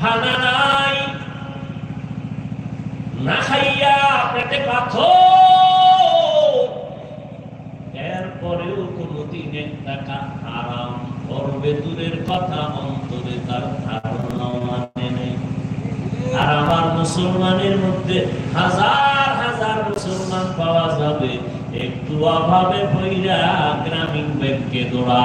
খানা নাই। না খাইয়া পেটে পাথর। এরপরেও কোনদিন টাকা আরাম করবে দূরের কথা, অন্তরে তার ধারণাও মানে নেই। আর আমার মুসলমানের মধ্যে হাজার হাজার মুসলমান পাওয়া যাবে, একটু অভাবে পইরা গ্রামীণ ব্যাংকে দৌড়া।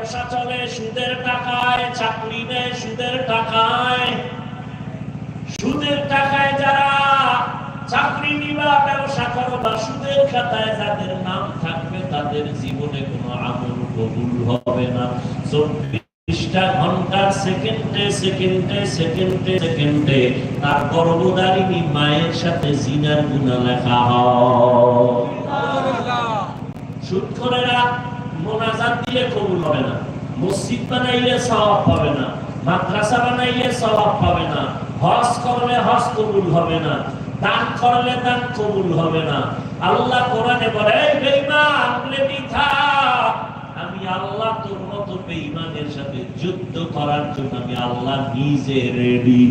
ব্যবসা চলে সুদের টাকায় চাকরি নেয় সুদের টাকায়। সুদের টাকায় যারা চাকরি নিবা ব্যবসা করো বা সুদের খাতায় যাদের নাম থাকবে তাদের জীবনে কোনো আমল কবুল হবে না। চব্বিশটা ঘণ্টার সেকেন্ডে সেকেন্ডে সেকেন্ডে সেকেন্ডে তার গর্ভধারিণী মায়ের সাথে জিনার গুণা লেখা হয় সুৎখরেরা মোনাজাত দিয়ে কবুল হবে না। মসজিদ বানাইলে সওয়াব পাবে না। মাদ্রাসা বানাইলে সওয়াব পাবে না। হজ করলে হজ কবুল হবে না। দান করলে দান কবুল হবে না। আল্লাহ কোরআনে বলে, এই বেঈমান মিথ্যা আমি আল্লাহ তোর মতো বেঈমানের সাথে যুদ্ধ করার জন্য আমি আল্লাহ নিজে রেডি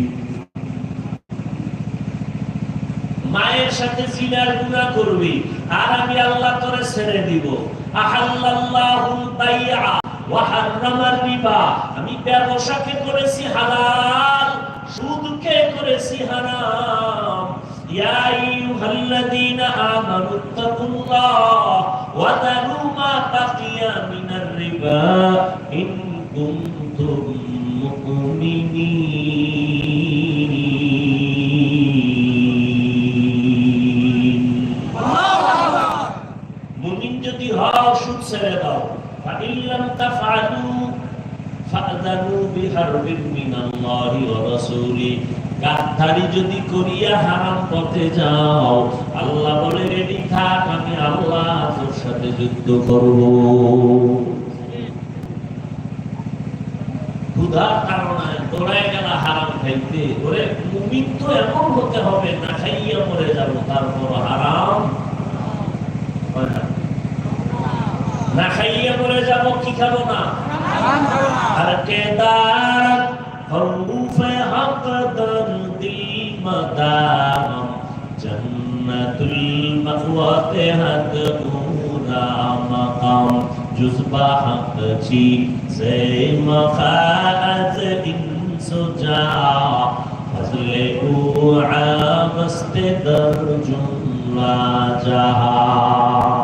মায়ের সাথে জিনার গুনাহ করবি, আর আমি আল্লাহ তোরে ছেড়ে দিব। আহাল্লাল্লাহুল বাইআ ওয়া হাররামার রিবা। আমি ব্যবসাকে করেছি হালাল, সুদকে করেছি হারাম। ইয়া আইয়ুহাল্লাযীনা আমানু তাকুল্লাহ ওয়া দারু মা বাকিয়া মিনার রিবা। ইন কুনতুম মুমিনিন। ছেড়ে দাও। ফাইল্লাম তাফআলু ফাযানু বিহারবিন মিনাল্লাহি ওয়া রাসূলি। গাদ্দারি যদি করিয়া হারাম পথে যাও, আল্লাহ বলে, রেডি থাক, আমি আল্লাহ তোর সাথে যুদ্ধ করব। ক্ষুধার কারণে দৌড়ায় গেল হারাম খাইতে। ওরে, মুমিন তো এমন হতে হবে, না খাইয়া মরে যাব তারপর হারাম হয় না। না খাইয়ে মরে যাব কি খাব না আর কেদার হরুফে হকদর দিল মদাম জন্নতুল মাওয়াতে হাত مقام جزبا حق چی سے مخاعت ان سجا فضل اوعا بست در جملہ جہاں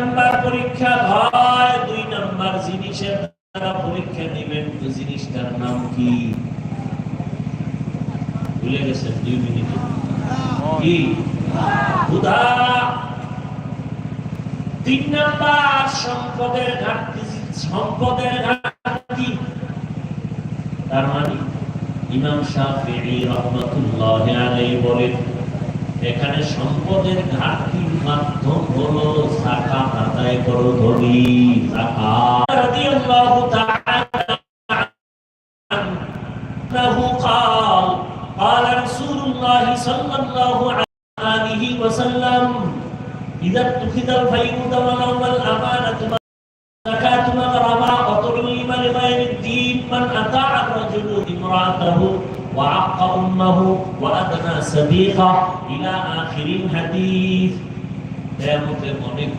নাম্বার পরীক্ষা ভয় দুই নাম্বার জিনিসের দ্বারা পরীক্ষা দিবেন জিনিসটার নাম কি? ভুলে গেছেন দুই মিনিটে। কি? তিন নাম্বার, সম্পদের ঘাটতি সম্পদের ঘাটতি। তার মানে ইমাম রাহমাতুল্লাহ বলেন, এখানে সম্পদের ঘাটতির মাধ্যম হলো সাকা আদায় করো ধনী জাকাত রাদিয়াল্লাহু তাআলা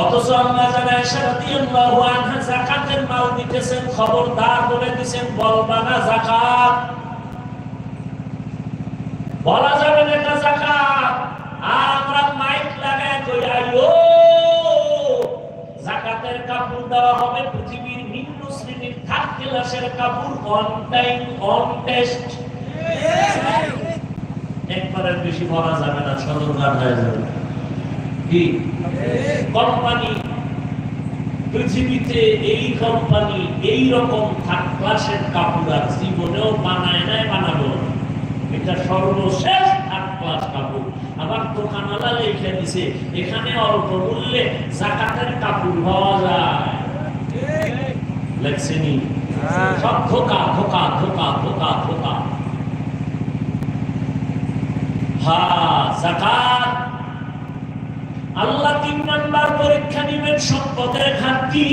অথচ আল্লাহ জানা আয়েশা রাদিয়াল্লাহু আনহা যাকাতের মাল দিতেছেন খবরদার বলে দিবেন বলবা না যাকাত। বলা যাবে না এটা যাকাত। আর আমরা মাইক লাগায় কই আইও যাকাতের কাপড় দেওয়া হবে পৃথিবীর নিম্ন শ্রেণির থার্ড ক্লাসের কাপড় অন টাইম অন টেস্ট একবারের বেশি বলা যাবে না সদরঘাট হয়ে যাবে। কি? কোম্পানি। পৃথিবীতে এই কোম্পানি এই রকম থার্ড ক্লাসের কাপড় আর জীবনেও বানায় নাই বানাবো এটা সর্বশেষ থার্ড ক্লাস কাপড়। আবার দোকানওয়ালা লিখে দিছে এখানে অল্প মূল্যে জাকাতের কাপড় পাওয়া যায়। লেখছেনি? সব ধোকা ধোকা ধোকা ধোকা ধোকা। হা জাকাত আল্লাহ তিন নাম্বার পরীক্ষা নিবেন সম্পদের ঘাটতি।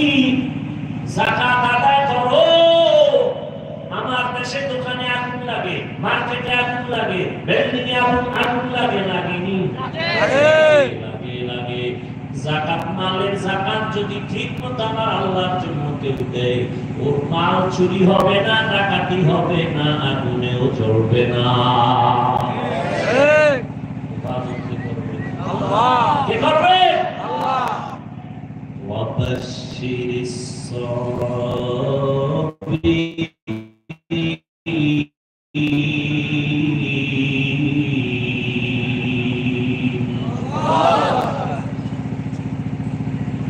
জাকাত আদায় করো। আমার দেশে দোকানে আগুন লাগে মার্কেটে আগুন লাগে বিল্ডিং এ আগুন আগুন লাগে লাগেনি। লাগে। লাগে জাকাত মালের জাকাত যদি ঠিক মতো আমার আল্লাহর জন্য কেউ দেয় ওর মাল চুরি হবে না ডাকাতি হবে না আগুনেও চলবে না হেফাজত কে করবে? কে করবে وبشر الصابرين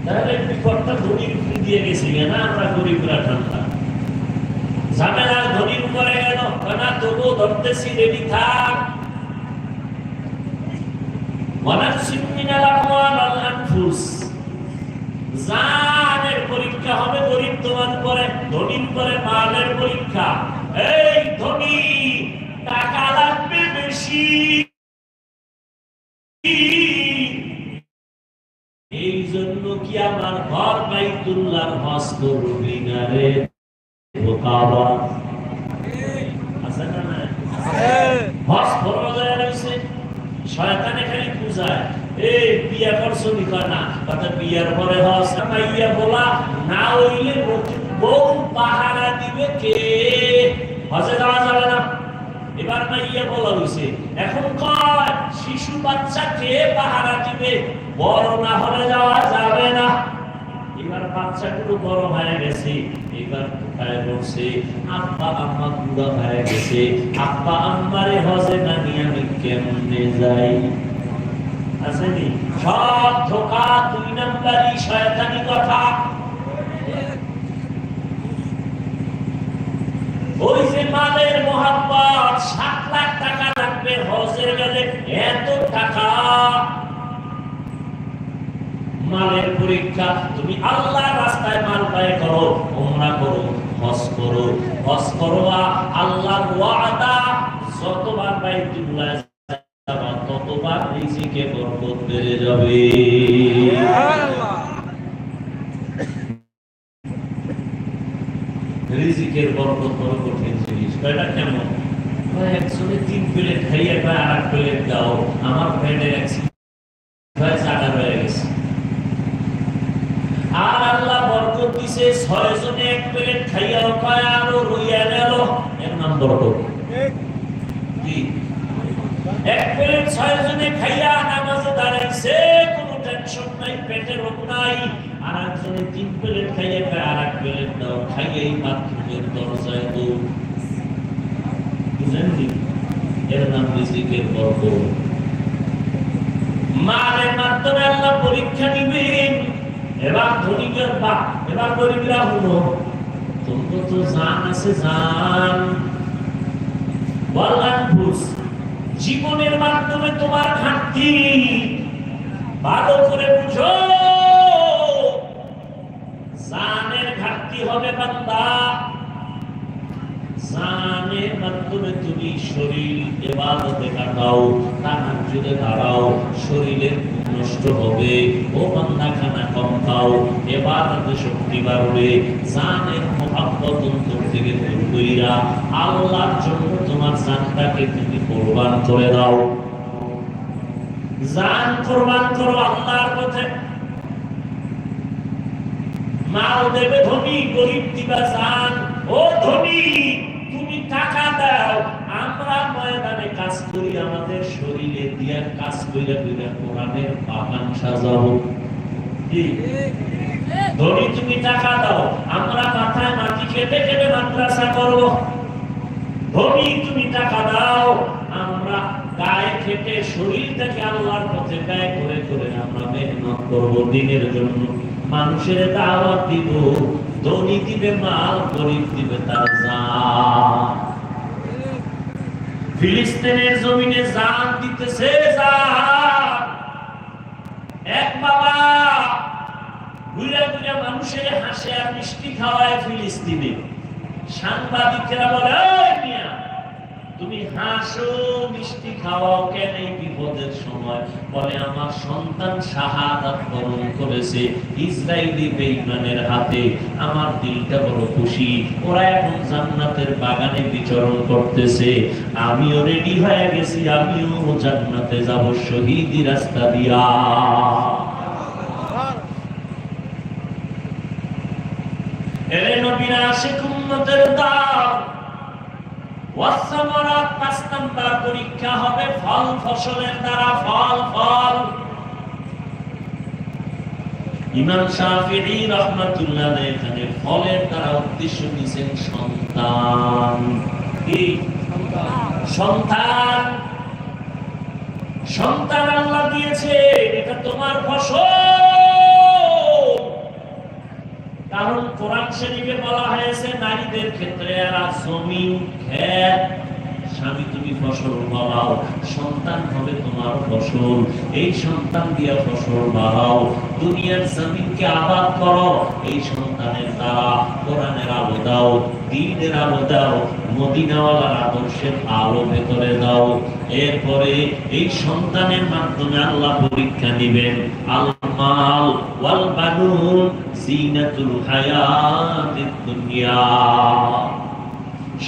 তাহলে বিপদটা ধনির উপরে দিয়ে গেছি না আমরা গরিবরা ঠান্ডা ঝামেলা ধনির উপরে গেল না তবু ধরতেছি রেডি থাক ধনীর পরে মালের পরীক্ষা। এই ধনী, টাকা লাগবে বেশি। এই জন্য কি আমার ঘর বাইতুল্লাহর হজ করবি না রে? বোকাবা আছে না রয়েছে। পূজায়। বিয়া করছ নি বিয়ার পরে হজ। মাইয়া বলা, না হইলে বউ বলা হইছে এখন শিশু বাচ্চা পাহারা দিবে? বড় না হলে যাওয়া যাবে না। এবার বাচ্চাগুলো বড় হয়ে গেছে। এবার সব ধোকা, দুই নাম্বারই কথা। মালের মোহাম্মত সাত লাখ টাকা লাগবে। হজে গেলে এত টাকা। মালের পরীক্ষা, তুমি আল্লাহর রাস্তায় মাল ব্যয় করো ওমরা করো, হজ করো। হজ করো আর আল্লাহর ওয়াদা। যতবার বাইতুল্লাহ ততবার নিজেকে বরকত বেড়ে যাবে। রিজিকের বরকত বড় কঠিন জিনিস। কয়টা কেমন? একজনে তিন প্লেট খাইয়ে কয় আর প্লেট দাও। আমার ফ্রেন্ডের রয়ে গেছে। আর আল্লাহ বরকত দিছে, ছয় জনে এক প্লেট খাইয়া আরও রইয়া গেল। নাম বরকত এক প্লেট ছয় জনে খাইয়া নামাজে দাঁড়াইছে, কোনো টেনশন নাই পেটে রোগ নাই। আর তিন প্লেট খাইয়া খায় আর এক প্লেট দাও খাইয়াই বাথরুমের দরজায় দৌড়। এর নাম মারের মাধ্যমে আল্লাহ পরীক্ষা নিবেন। এবার ধনীকের বা এবার গরিবরা হলো। তোমরা তো জান আছে, জান। জীবনের মাধ্যমে তোমার ঘাটতি। ভালো করে বুঝো। ঘাটতি হবে বান্দা? মাধ্যমে তুমি শরীর কাটাও তাহাজ্জুদে দাঁড়াও, শরীরের নষ্ট হবে। ও বান্দা, খানা কম খাও শক্তি বাড়বে। থেকে দূর আল্লাহর জন্য তোমার জানটাকে তুমি কোরবান করে দাও। জান কোরবান করো আল্লাহর পথে। মাল দেবে ধনী, গরিব দিবা জান। ও ধনী, তুমি টাকা দাও। আমরা ময়দানে কাজ করি, আমাদের শরীরে দিয়া কাজ কইরা কইরা কোরআনের বাগান সাজাবো। ধনী, তুমি টাকা দাও। আমরা মাথায় মাটি খেতে খেতে মাদ্রাসা করব। ধনী, তুমি টাকা দাও। আমরা গায়ে খেটে শরীরটাকে আল্লাহর পথে ব্যয় করে করে আমরা খেদমত করব দিনের জন্য। মানুষের দাওয়াত দিব ধনী দিবে মাল গরিব দিবে তার ফিলিস্তিনের জমিনে জান দিতেছে এক বাবা ঘুরে ঘুরে মানুষের হাসে আর মিষ্টি খাওয়ায় ফিলিস্তিনে। সাংবাদিকেরা বলে মিয়া, তুমি হাসো, মিষ্টি খাওয়াও, কেন এই বিপদের সময়? বলে, আমার সন্তান শাহাদাত বরণ করেছে ইসরায়েলি বেঈমানের হাতে। আমার দিলটা বড় খুশি। ওরা এখন জান্নাতের বাগানে বিচরণ করতেছে। আমিও রেডি হয়ে গেছি, আমিও জান্নাতে যাব শহীদি রাস্তা দিয়া। এরে নবীরা আশিক উম্মতের দাম পরীক্ষা হবে ফল ফসলের দ্বারা, ফল ফল। ইমাম এখানে ফলের দ্বারা উদ্দেশ্য নিছেন সন্তান। সন্তান। সন্তান আল্লাহ দিয়েছে, এটা তোমার ফসল। কারণ কোরআন শরীফে বলা হয়েছে, নারীদের ক্ষেত্রে এরা জমিন ক্ষেত স্বামী, তুমি ফসল বাড়াও, সন্তান হবে তোমার ফসল। এই সন্তান দিয়া ফসল বাড়াও। দুনিয়ার জমিনকে আবাদ করো। এই সন্তানের দ্বারা কোরআনের আলো দাও, দিনের আলো দাও। মদিনাওয়ালার আদর্শের আলো ভেতরে দাও। এরপরে এই সন্তানের মাধ্যমে আল্লাহ পরীক্ষা নিবেন আল মাল ওয়াল বানুন হায়াতিদ দুনিয়া।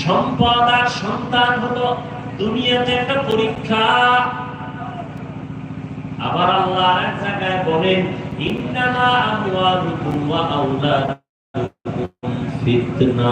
সম্পদ আর সন্তান হলো দুনিয়াতে একটা পরীক্ষা। আবার আল্লাহ এক জায়গায় বলেন, ইন্নামা আমওয়ালুকুম ওয়া আওলাদুকুম ফিতনা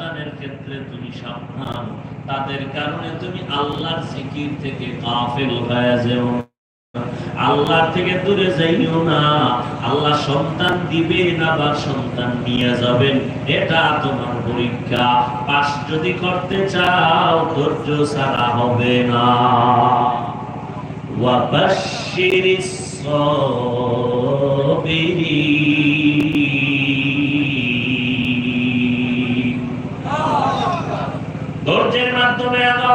সন্তানের ক্ষেত্রে তুমি সাবধান। তাদের কারণে তুমি আল্লাহর জিকির থেকে গাফেল হয়ে যেও। আল্লাহ থেকে দূরে যাইও না। আল্লাহ সন্তান দিবে না বা সন্তান নিয়ে যাবেন, এটা তোমার পরীক্ষা। পাশ যদি করতে চাও, ধৈর্য ছাড়া হবে না। ওয়াবাশশিরিস সাবিরিন ধৈর্যের মাধ্যমে আলো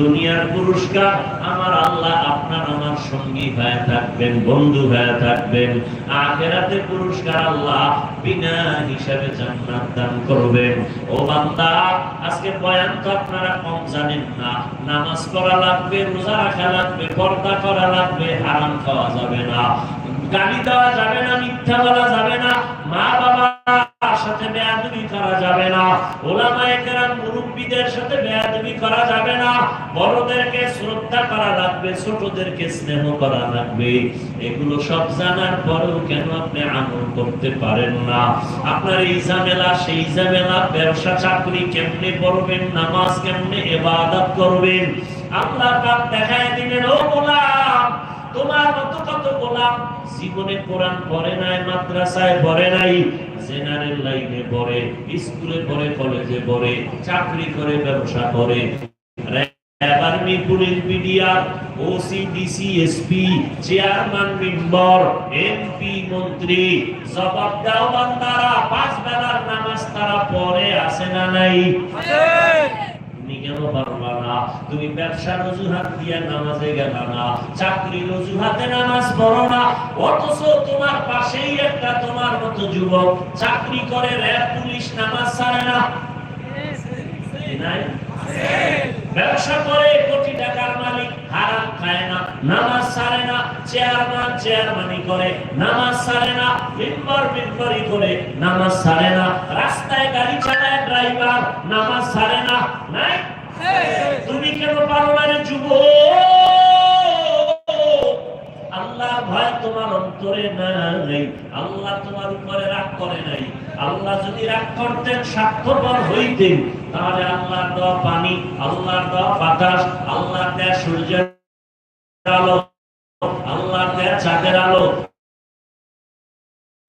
দুনিয়ার পুরস্কার, আমার আল্লাহ আপনার আমার সঙ্গী হয়ে থাকবেন, বন্ধু হয়ে থাকবেন। আখেরাতে পুরস্কার আল্লাহ বিনা হিসাবে জান্নাত দান করবেন। ও বান্দা, আজকে বয়ান তো আপনারা কম জানেন না। নামাজ পড়া লাগবে, রোজা রাখা লাগবে, পর্দা করা লাগবে, হারাম খাওয়া যাবে না। গালি দেওয়া যাবে না, মিথ্যা বলা যাবে না, মা বাবা সাথে বেয়াদবি করা যাবে না, ওলামায়ে কেরাম সাথে বেয়াদবি করা যাবে না, বড়দেরকে শ্রদ্ধা করা লাগবে, ছোটদেরকে স্নেহ করা লাগবে, এগুলো সব জানার পরেও কেন আপনি আমল করতে পারেন না? আপনার এই ঝামেলা, সেই ঝামেলা, ব্যবসা, চাকরি কেমনে করবেন, নামাজ কেমনে ইবাদত করবেন? আল্লাহ পাক দেখায় দিলেন, ও গোলাম তোমার মতো কত গোলাম? জীবনে কোরআন পড়ে নাই, মাদ্রাসায় পড়ে নাই, জেনারেল লাইনে পড়ে, স্কুলে পড়ে, কলেজে পড়ে, চাকরি করে, ব্যবসা করে। মন্ত্রী, জবাব দাও বান্দারা, পাঁচ বেলার নামাজ তারা পড়ে আসে না নাই? না, তুমি ব্যবসার অজুহাত দিয়ে নামাজে গেলা না, চাকরির অজুহাতে নামাজ পড়ো না, অথচ তোমার পাশেই একটা তোমার মতো যুবক চাকরি করে, র্যাব, পুলিশ, নামাজ ছাড়ে না। ব্যবসা করে, কোটি টাকার মালিক হারাম খায় না, নামাজ ছাড়ে না, চেয়ারম্যান, চেয়ারম্যানই করে, নামাজ ছাড়ে না, মিম্বর, মিম্বরই করে, নামাজ ছাড়ে না, রাস্তায় গাড়ি চালায় ড্রাইভার, নামাজ ছাড়ে না, নাই? তুমি কেন পারো না রে যুবক? আল্লাহ ভয় তোমার অন্তরে নাই। আল্লাহ তোমার উপরে রাগ করে নাই। আল্লাহ যদি রাগ করতেন হইতেন। তাহলে দেওয়া পানি দেওয়া বাতাস সূর্যের আলো চাঁদের আলো,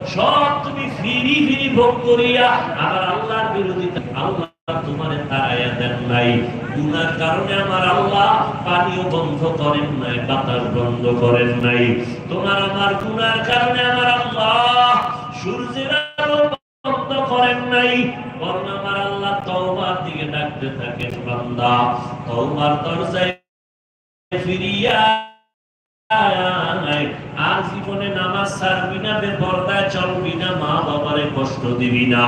সব তুমি ফিরি ফিরি ভোগ করিয়া আবার আল্লাহর বিরোধিতা আল্লাহ তোমার দেন নাই। গুনার কারণে আমার আল্লাহ পানিও বন্ধ করেন নাই, বাতাস বন্ধ করেন নাই। তোমার আমার গুনার কারণে আমার আল্লাহ সূর্যের আলো বন্ধ করেন নাই। বরং আমার আল্লাহ তওবার দিকে ডাকতে বান্দা। তওবার দরজায় ফিরিয়া আর জীবনে নামাজ ছাড়বি না চলবি না মা বাবারে কষ্ট দিবি না।